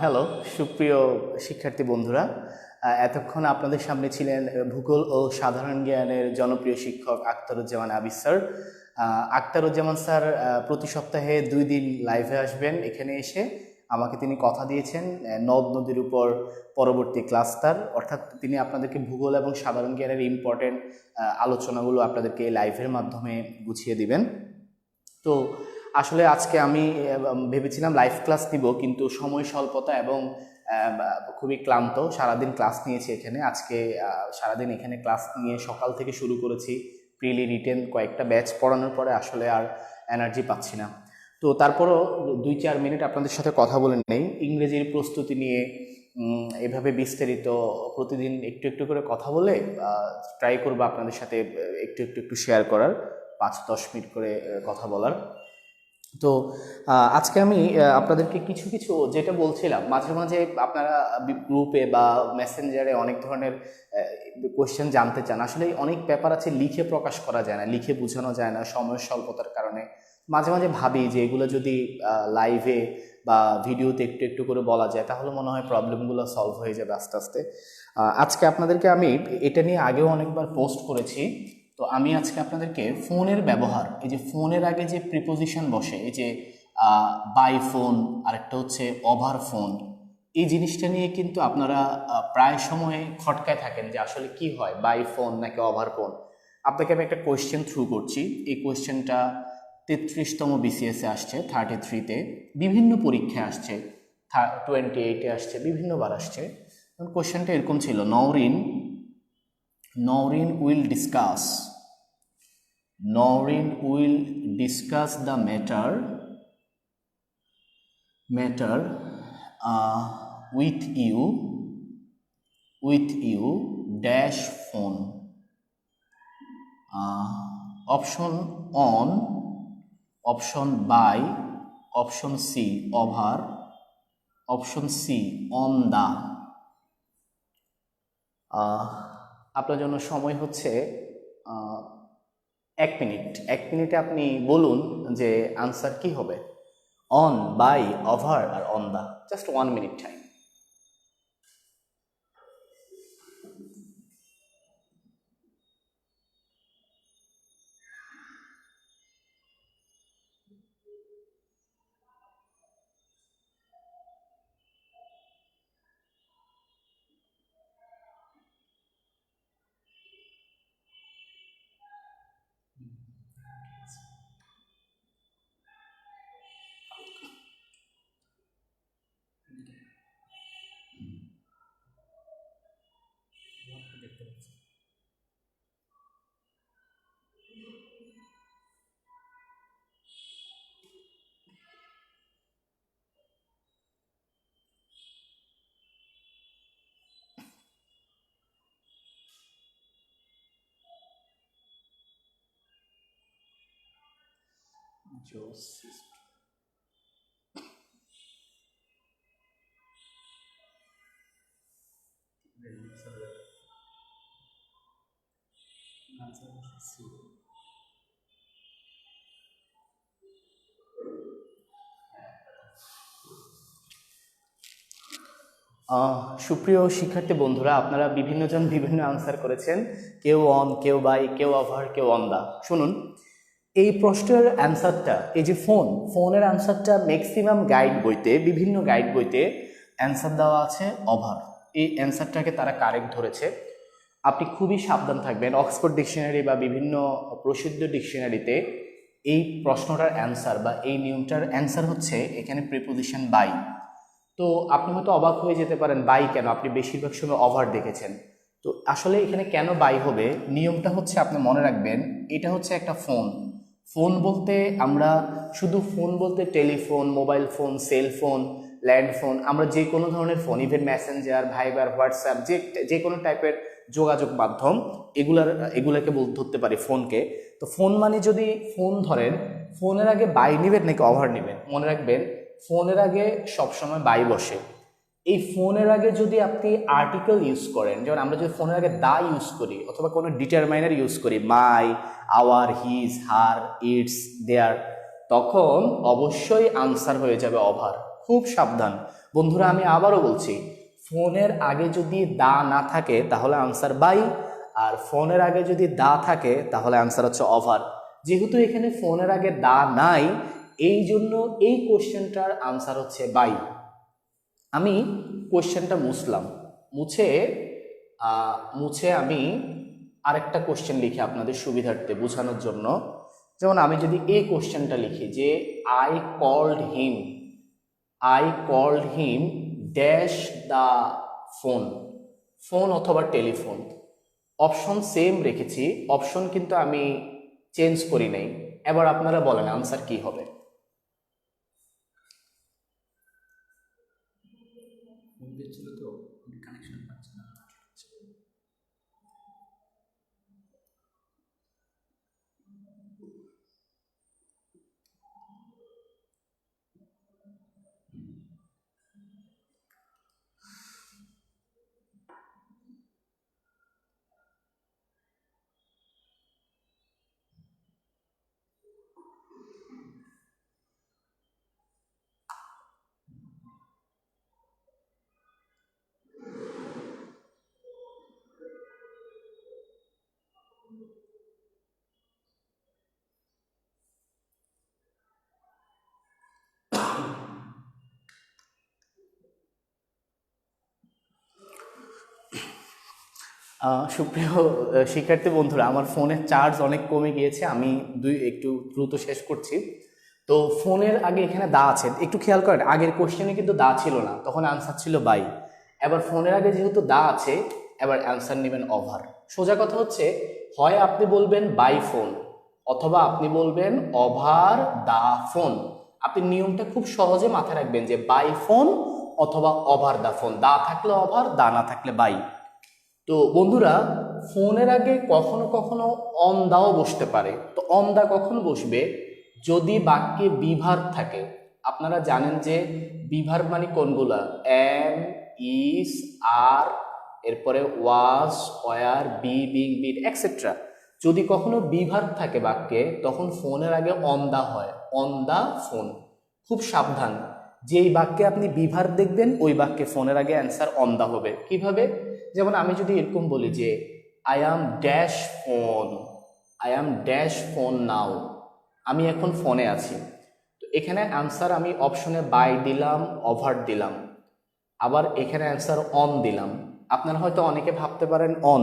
Hello সুপ্রিয় শিক্ষার্থী বন্ধুরা। এতক্ষণ আপনাদের সামনে ছিলেন ভূগোল ও সাধারণ জ্ঞানের জনপ্রিয় শিক্ষক আখতারুজ্জামান আবিস স্যার। আখতারুজ্জামান স্যার প্রতি সপ্তাহে দুই দিন লাইভে আসবেন এখানে এসে। আমাকে তিনি কথা দিয়েছেন নদ নদীর উপর পরবর্তী ক্লাসটার। অর্থাৎ তিনি আপনাদেরকে ভূগোল এবং সাধারণ জ্ঞানের ইম্পর্টেন্ট আলোচনাগুলো আপনাদেরকে লাইভের মাধ্যমে গুছিয়ে দিবেন। তো আসলে আজকে আমি ভেবেছিলাম লাইভ ক্লাস দিব কিন্তু সময় স্বল্পতা এবং খুবই ক্লান্ত। সারাদিন ক্লাস নিয়েছি এখানে। আজকে সারাদিন এখানে ক্লাস নিয়ে সকাল থেকে শুরু করেছি। প্রিলি রিটেন কয়েকটা ব্যাচ পড়ানোর পরে আসলে আর এনার্জি পাচ্ছি না। তো তারপরও দুই চার মিনিট আপনাদের সাথে কথা বলে নেই। ইংরেজির প্রস্তুতি নিয়ে এভাবে বিস্তারিত প্রতিদিন একটু একটু করে কথা বলে ট্রাই করব আপনাদের সাথে একটু একটু একটু শেয়ার করার, পাঁচ দশ মিনিট করে কথা বলার। তো আজকে আমি আপনাদেরকে কিছু কিছু যেটা বলছিলাম, মাঝে মাঝে আপনারা গ্রুপে বা মেসেঞ্জারে অনেক ধরনের কোয়েশ্চেন জানতে চান। আসলে অনেক ব্যাপার আছে, লিখে প্রকাশ করা যায় না, লিখে বোঝানো যায় না, সময়ের স্বল্পতার কারণে। মাঝে মাঝে ভাবি যে এগুলো যদি লাইভে বা ভিডিওতে একটু একটু করে বলা যায়, তাহলে মনে হয় প্রবলেমগুলো সলভ হয়ে যাবে আস্তে আস্তে। আজকে আপনাদেরকে আমি এটা নিয়ে আগেও অনেকবার পোস্ট করেছি। তো আমি আজকে আপনাদেরকে ফোনের ব্যবহার, এই যে ফোনের আগে যে প্রিপোজিশন বসে, এই যে বাই ফোন আরেকটা হচ্ছে ওভার ফোন এই জিনিসটা নিয়ে কিন্তু আপনারা প্রায় সময়ে খটকায় থাকেন যে আসলে কি হয় বাই ফোন নাকি ওভার ফোন আপনাকে আমি একটা কোয়েশ্চেন থ্রু করছি। এই কোয়েশ্চেনটা তেত্রিশতম বিসিএসে আসছে থার্টি থ্রিতে বিভিন্ন পরীক্ষায় আসছে টোয়েন্টি এইটে আসছে, বিভিন্নবার আসছে। কোয়েশ্চেনটা এরকম ছিল, Nowrin Nowrin will discuss, Nowrin will discuss the matter matter with you with you dash phone. Option on option by, option C over, option C on the. আপনার জন্য সময় হচ্ছে এক মিনিট। এক মিনিটে আপনি বলুন যে আনসার কি হবে? On by over R on the. Just one minute time Joseph. আহ, সুপ্রিয় শিক্ষার্থী বন্ধুরা আপনারা বিভিন্নজন বিভিন্ন আনসার করেছেন কেউ অন কেউ বাই কেউ অভার কেউ অন দা শুনুন এই প্রশ্নের অ্যান্সারটা এই যে ফোন ফোনের অ্যান্সারটা ম্যাক্সিমাম গাইড বইতে, বিভিন্ন গাইড বইতে অ্যান্সার দেওয়া আছে ওভার এই অ্যান্সারটাকে তারা কারেক্ট ধরেছে। আপনি খুবই সাবধান থাকবেন। অক্সফোর্ড ডিকশনারি বা বিভিন্ন প্রসিদ্ধ ডিকশনারিতে এই প্রশ্নটার অ্যান্সার বা এই নিয়মটার অ্যান্সার হচ্ছে এখানে প্রিপোজিশন বাই তো আপনি হয়তো অবাক হয়ে যেতে পারেন বাই কেন? আপনি বেশিরভাগ সময় ওভার দেখেছেন। তো আসলে এখানে কেন বাই হবে? নিয়মটা হচ্ছে আপনি মনে রাখবেন, এটা হচ্ছে একটা ফোন ফোন বলতে আমরা শুধু ফোন বলতে telephone, mobile phone, cell phone, land phone, আমরা যে কোনো ধরনের phone even Messenger Viber WhatsApp যে যে কোনো টাইপের যোগাযোগ মাধ্যম, এগুলার, এগুলাকে ধরতে পারি ফোনকে। তো ফোন মানে যদি ফোন ধরেন, ফোনের আগে বাই নেবেন নাকি ওভার নেবেন? মনে রাখবেন, ফোনের আগে সবসময় বাই বসে। এই ফোনের আগে যদি আপনি আর্টিকেল ইউজ করেন, যেমন আমরা যদি ফোনের আগে দা ইউজ করি, অথবা কোনো ডিটারমাইনার ইউজ করি my our his her its their তখন অবশ্যই আনসার হয়ে যাবে অভার খুব সাবধান। বন্ধুরা, আমি আবারও বলছি, ফোনের আগে যদি দা না থাকে, তাহলে আনসার বাই আর ফোনের আগে যদি দা থাকে, তাহলে আনসার হচ্ছে অভার যেহেতু এখানে ফোনের আগে দা নাই এই জন্য এই কোশ্চেনটার আনসার হচ্ছে বাই আমি কোয়েশ্চেনটা মুছলাম। মুছে মুছে আমি আরেকটা কোশ্চেন লিখি আপনাদের সুবিধার্থে বোঝানোর জন্য। যেমন আমি যদি এই কোশ্চেনটা লিখি যে I called him I called him dash the phone phone অথবা টেলিফোন অপশন সেম রেখেছি অপশন কিন্তু আমি চেঞ্জ করি নাই। এবার আপনারা বলেন আনসার কি হবে। সুপ্রিয় শিক্ষার্থী বন্ধুরা, আমার ফোনের চার্জ অনেক কমে গিয়েছে, আমি দুই একটু দ্রুত শেষ করছি। তো ফোনের আগে এখানে দা আছে, একটু খেয়াল করেন, আগের কোশ্চেনে কিন্তু দা ছিল না, তখন আনসার ছিল বাই এবার ফোনের আগে যেহেতু দা আছে, এবার অ্যান্সার নেবেন ওভার সোজা কথা হচ্ছে, হয় আপনি বলবেন বাই ফোন অথবা আপনি বলবেন ওভার দা ফোন আপনি নিয়মটা খুব সহজে মাথায় রাখবেন যে বাই ফোন অথবা ওভার দা ফোন দা থাকলে ওভার দা না থাকলে বাই তো বন্ধুরা, ফোনের আগে কখনো কখনো অন দাও বসতে পারে। তো অন দা কখন বসবে? যদি বাক্যে বিভার থাকে। আপনারা জানেন যে বিভার মানে কোনগুলা? এম, ইস, আর, এরপরে was, were, be, being, been etcetera যদি কখনো বিভার থাকে বাক্যে, তখন ফোনের আগে অন দা হয়। On the phone. খুব সাবধান। যেই বাক্যে আপনি বিভার দেখবেন, ওই বাক্যে ফোনের আগে অ্যান্সার অন দা হবে। কীভাবে? যেমন আমি যদি এরকম বলি যে I am dash phone I am dash phone now আমি এখন ফোনে আছি। তো এখানে অ্যান্সার আমি অপশনে বাই দিলাম ওভার দিলাম। আবার এখানে অ্যান্সার অন দিলাম। আপনারা হয়তো অনেকে ভাবতে পারেন অন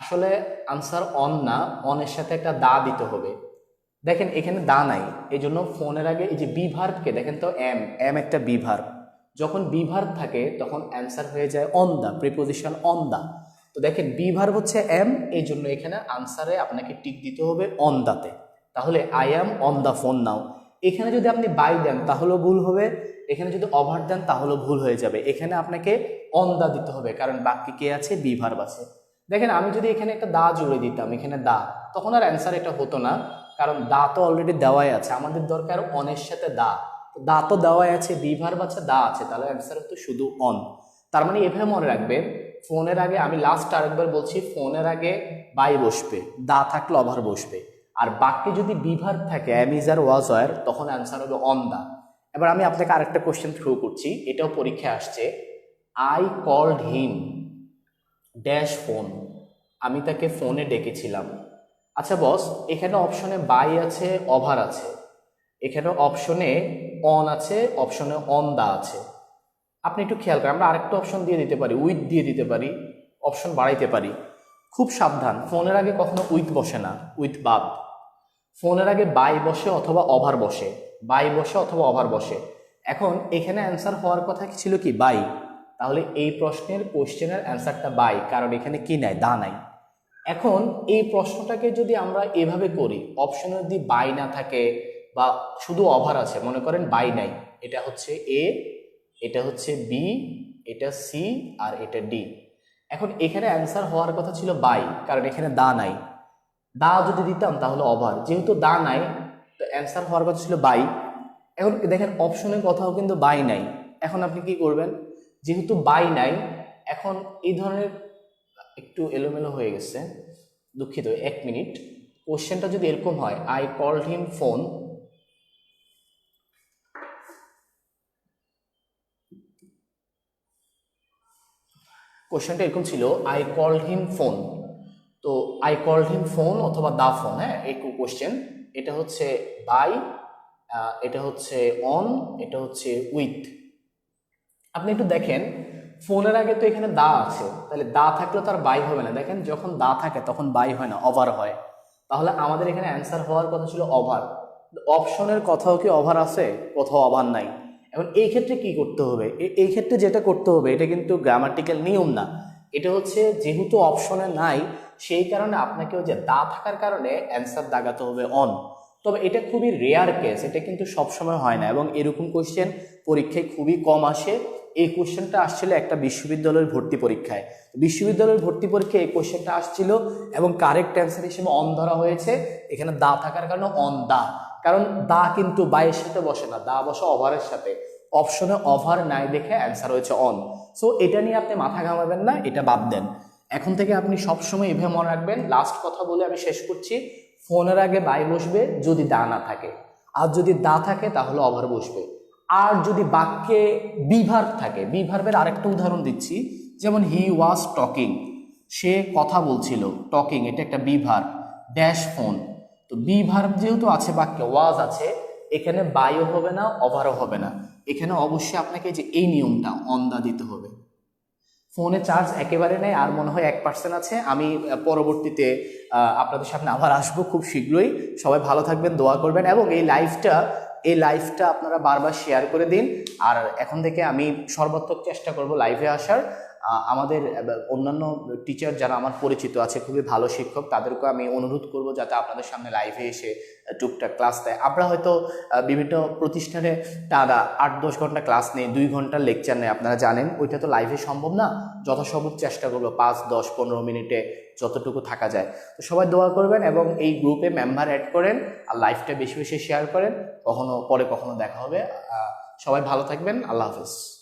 আসলে আনসার অন না অনের সাথে একটা দা দিতে হবে। দেখেন, এখানে দা নাই। এই জন্য ফোনের আগে এই যে বিভার্বকে দেখেন তো এম এম একটা বিভার্ব যখন বিভার্ব থাকে, তখন অ্যান্সার হয়ে যায় on the preposition on the তো দেখেন বিভার্ব হচ্ছে এম এই জন্য এখানে আনসারে আপনাকে টিক দিতে হবে অন দাতে তাহলে I am on the phone now এখানে যদি আপনি বাই দেন, তাহলেও ভুল হবে। এখানে যদি ওভার দেন, তাহলেও ভুল হয়ে যাবে। এখানে আপনাকে অন দা দিতে হবে, কারণ বাক্যে কে আছে? বিভার্ব আছে। দেখেন, আমি যদি এখানে একটা দা জুড়ে দিতাম, এখানে দা, তখন আর অ্যান্সার এটা হতো না। কারণ দা তো অলরেডি দেওয়াই আছে। আমাদের দরকার অনের সাথে দা। দা তো দেওয়াই আছে, বি বিভার আছে, দা আছে, তাহলে অ্যান্সার হতো শুধু অন তার মানে এভাবে মনে রাখবেন ফোনের আগে আমি লাস্ট আরেকবার বলছি, ফোনের আগে বাই বসবে, দা থাকলে অভার বসবে। আর বাক্যে যদি বিভার থাকে am is are was were তখন অ্যান্সার হবে অন দা। এবার আমি আপনাকে আরেকটা কোশ্চেন থ্রু করছি, এটাও পরীক্ষায় আসছে। I called him dash phone আমি তাকে ফোনে ডেকেছিলাম। আচ্ছা বস এখানে অপশনে বাই আছে অভার আছে। এখানে অপশনে অন আছে অপশনে অন দা আছে। আপনি একটু খেয়াল করেন, আমরা আরেকটা অপশন দিয়ে দিতে পারি উইথ দিয়ে দিতে পারি অপশন বাড়াইতে পারি। খুব সাবধান, ফোনের আগে কখনো উইথ বসে না উইথ বাদ। ফোনের আগে বাই বসে অথবা অভার বসে বাই বসে অথবা অভার বসে। এখন এখানে অ্যান্সার হওয়ার কথা ছিল কি? বাই তাহলে এই প্রশ্নের কোশ্চেনের অ্যান্সারটা বাই কারণ এখানে কি নাই, দা নাই। এখন এই প্রশ্নটাকে যদি আমরা এভাবে করি অপশনে যদি বাই না থাকে বা শুধু ওভার আছে, মনে করেন বাই নাই। এটা হচ্ছে এ এটা হচ্ছে বি এটা সি আর এটা ডি এখন এখানে অ্যান্সার হওয়ার কথা ছিল বাই কারণ এখানে দা নাই। দা যদি দিতাম তাহলে ওভার যেহেতু দা নাই, তো অ্যান্সার হওয়ার কথা ছিল বাই এখন দেখেন অপশনের কথাও কিন্তু বাই নাই। এখন আপনি কি করবেন? যেহেতু বাই নাই, এখন এই ধরনের একটু এলোমেলো হয়ে গেছে, দুঃখিত, এক মিনিট কোশ্চেনটা যদি এরকম হয় আই কল্ড হিম ফোন কোশ্চেনটা এরকম ছিল আই কল্ড হিম ফোন তো আই কল্ড হিম ফোন অথবা দা ফোন হ্যাঁ এই কোশ্চেন এটা হচ্ছে বাই এটা হচ্ছে অন এটা হচ্ছে উইথ আপনি একটু দেখেন ফোনের আগে তো এখানে দা আছে, তাহলে দা থাকলে তো আর বাই হবে না। দেখেন, যখন দা থাকে, তখন বাই হয় না ওভার হয়। তাহলে আমাদের এখানে অ্যান্সার হওয়ার কথা ছিল ওভার অপশনের কথাও কি ওভার আছে? কোথাও ওভার নাই। এখন এই ক্ষেত্রে কি করতে হবে? এই ক্ষেত্রে যেটা করতে হবে, এটা কিন্তু গ্রামাটিক্যাল নিয়ম না। এটা হচ্ছে যেহেতু অপশনে নাই, সেই কারণে আপনাকে যে দা থাকার কারণে অ্যান্সার দাগাতে হবে অন তবে এটা খুবই রেয়ার কেস এটা কিন্তু সবসময় হয় না এবং এরকম কোশ্চেন পরীক্ষায় খুবই কম আসে। এই কোশ্চেনটা আসছিল একটা বিশ্ববিদ্যালয়ের ভর্তি পরীক্ষায়। বিশ্ববিদ্যালয়ের ভর্তি পরীক্ষায় এই কোশ্চেনটা আসছিল এবং কারেক্ট অ্যান্সার হিসেবে অন ধরা হয়েছে। এখানে দা থাকার কারণে অন দা। কারণ দা কিন্তু বাইয়ের সাথে বসে না, দা বসে ওভারের সাথে। অপশনে ওভার নাই দেখে অ্যান্সার হয়েছে অন সো এটা নিয়ে আপনি মাথা ঘামাবেন না, এটা বাদ দেন। এখন থেকে আপনি সবসময় এভাবে মনে রাখবেন লাস্ট কথা বলে আমি শেষ করছি, ফোনের আগে বাই বসবে যদি দা না থাকে। আর যদি দা থাকে, তাহলে ওভার বসবে। আর যদি বাক্যে বিভার থাকে বিভার্বের আরেকটা উদাহরণ দিচ্ছি, যেমন হি ওয়াজ টকিং সে কথা বলছিল টকিং এটা একটা বিভার ড্যাশ ফোন তো বিভার্ব যেহেতু আছে, বাক্যে ওয়াজ আছে, এখানে বায়ও হবে না ওভারও হবে না। এখানে অবশ্যই আপনাকে যে এই নিয়মটা অন্দা দিতে হবে। ফোনে চার্জ একেবারে নেই, আর মনে হয় এক পার্সেন্ট আছে। আমি পরবর্তীতে আপনাদের সামনে আবার আসব খুব শীঘ্রই। সবাই ভালো থাকবেন, দোয়া করবেন, এবং এই লাইভটা এই লাইভটা আপনারা বারবার শেয়ার করে দিন। আর এখন থেকে আমি সর্বাত্মক চেষ্টা করব লাইভে আসার। আমাদের অন্যান্য টিচার যারা আমার পরিচিত আছে, খুবই ভালো শিক্ষক তাদেরকে আমি অনুরোধ করব যাতে আপনাদের সামনে লাইভে এসে টুকটাক ক্লাস দেয়। আমরা হয়তো বিভিন্ন প্রতিষ্ঠানে টানা আট দশ ঘণ্টা ক্লাস নেই, দুই ঘণ্টার লেকচার নেই আপনারা জানেন, ওইটা তো লাইভে সম্ভব না। যথাসম্ভব চেষ্টা করব, পাঁচ, দশ, পনেরো মিনিটে যতটুকু থাকা যায়। তো সবাই দোয়া করবেন এবং এই গ্রুপে মেম্বার অ্যাড করেন আর লাইভটা বেশি বেশি শেয়ার করেন। কখনো, পরে কখনো দেখা হবে। সবাই ভালো থাকবেন। আল্লাহ হাফেজ।